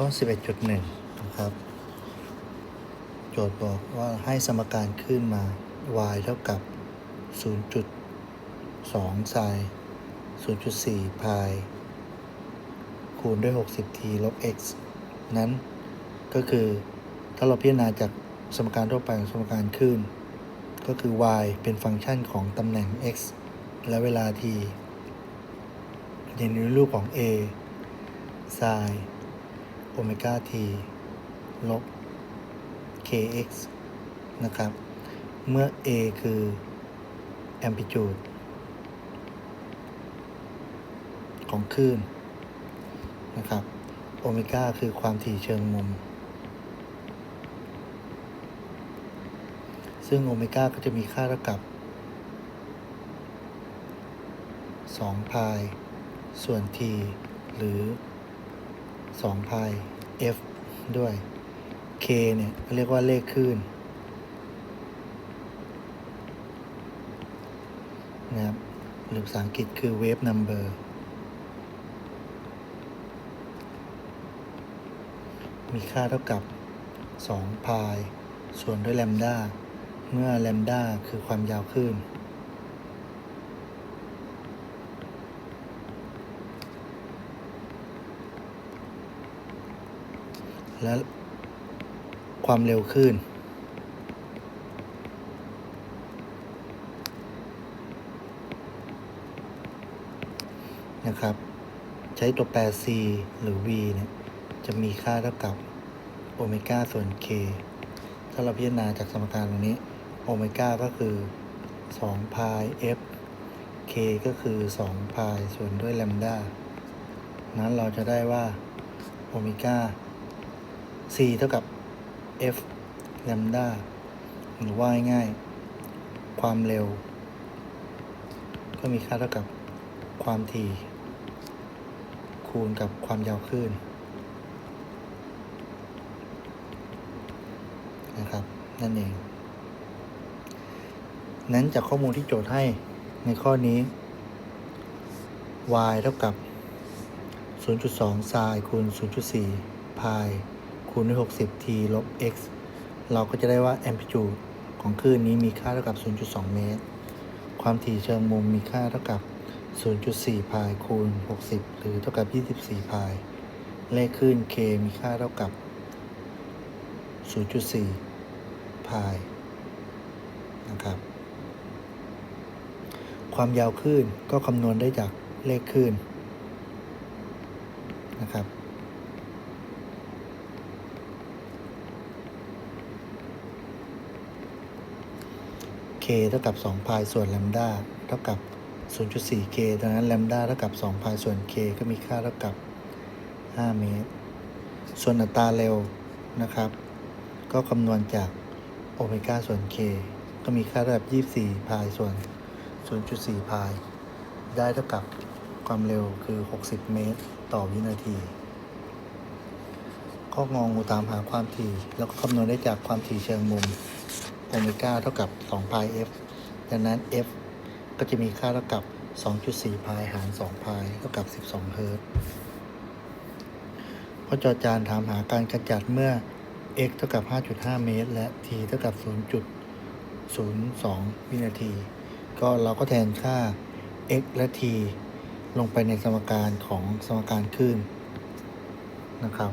ข้อ 11.1 นะครับ โจทย์บอกว่าให้สมการขึ้นมา y เท่ากับ 0.2ไซน์0.4 พาย คูณด้วย 60t ลบ x นั้นก็คือถ้าเราพิจารณาจากสมการทั่วไปของสมการคลื่น ก็คือ y เป็นฟังก์ชันของตำแหน่ง x และเวลา t อย่ในรูปของ a ไซน์ โอเมก้า t ลบ kx นะครับ เมื่อ a คือ amplitude ของคลื่นนะครับ โอเมก้าคือความถี่เชิงมุม ซึ่งโอเมก้าก็จะมีค่าเท่ากับ2พายส่วน t หรือ 2พาย f ด้วย k เนี่ยเรียกว่าเลขคลื่นนะครับหรือภาษาอังกฤษคือ wave number มีค่าเท่ากับ 2 พาย ส่วนด้วยแลมดาเมื่อแลมดาคือความยาวคลื่น และความเร็วคลื่นนะครับ ใช้ตัวแปร c หรือ v เนี่ยจะมีค่าเท่ากับโอเมก้าส่วน k ถ้าเราพิจารณาจากสมการตรงนี้ โอเมก้าก็คือ2พาย f k ก็คือ2พายส่วนด้วยแลมดานั้นเราจะได้ว่าโอเมก้า c เท่ากับ f แลมดาหรือว่าง่ายๆความเร็ว ก็มีค่าเท่ากับความถี่ คูณกับความยาวคลื่นนะครับ นั่นเอง นั้นจากข้อมูลที่โจทย์ให้ในข้อนี้ y เท่ากับ 0.2ไซน์คูณ 0.4 พาย คูณด้วย 60 t ลบ x เราก็จะได้ว่า amplitude ของคลื่นนี้มีค่าเท่ากับ 0.2 เมตร ความถี่เชิงมุมมีค่าเท่ากับ 0.4 พายคูณ 60 หรือเท่ากับ 24 พาย เลขคลื่น k มีค่าเท่ากับ 0.4 พาย นะครับ ความยาวคลื่นก็คำนวณได้จากเลขคลื่นนะครับ k เท่ากับ 2 พายส่วนแลมดาเท่ากับ 0.4 k ดังนั้นแลมดาเท่ากับ 2 พายส่วน k ก็มีค่าเท่ากับ 5 เมตร ส่วนอัตราเร็วนะครับ ก็คำนวณจากโอเมก้าส่วน k ก็มีค่าเท่ากับ 24 พายส่วน 0.4 พาย ได้เท่ากับความเร็วคือ 60 เมตร ต่อวินาทีข้ององูตามหาความถี่ แล้วก็คำนวณได้จากความถี่เชิงมุม โอเมก้าเท่ากับ2พาย f ดังนั้น f ก็จะมีค่าเท่ากับ 2.4พายหาร2พายเท่ากับ 12 เฮิรตซ์ข้อจอจานถามหาการกระจัดเมื่อ x เท่ากับ 5.5 เมตร และ t เท่ากับ 0.02 วินาที ก็เราก็แทนค่า x และ t ลงไปในสมการของสมการคลื่นนะครับ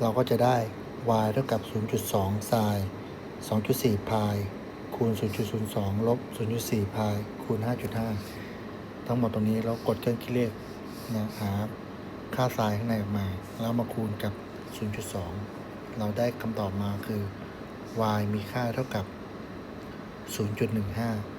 เราก็จะได้ y เท่ากับ 0.2 ไซน์ 2.4 พาย คูณ 0.02 ลบ 0.4 พาย คูณ 5.5 ทั้งหมดตรงนี้เรากดเครื่องคิดเลขนะหาค่าไซน์ข้างในออกมา แล้วมาคูณกับ 0.2 เราได้คำตอบมาคือ y มีค่าเท่ากับ 0.15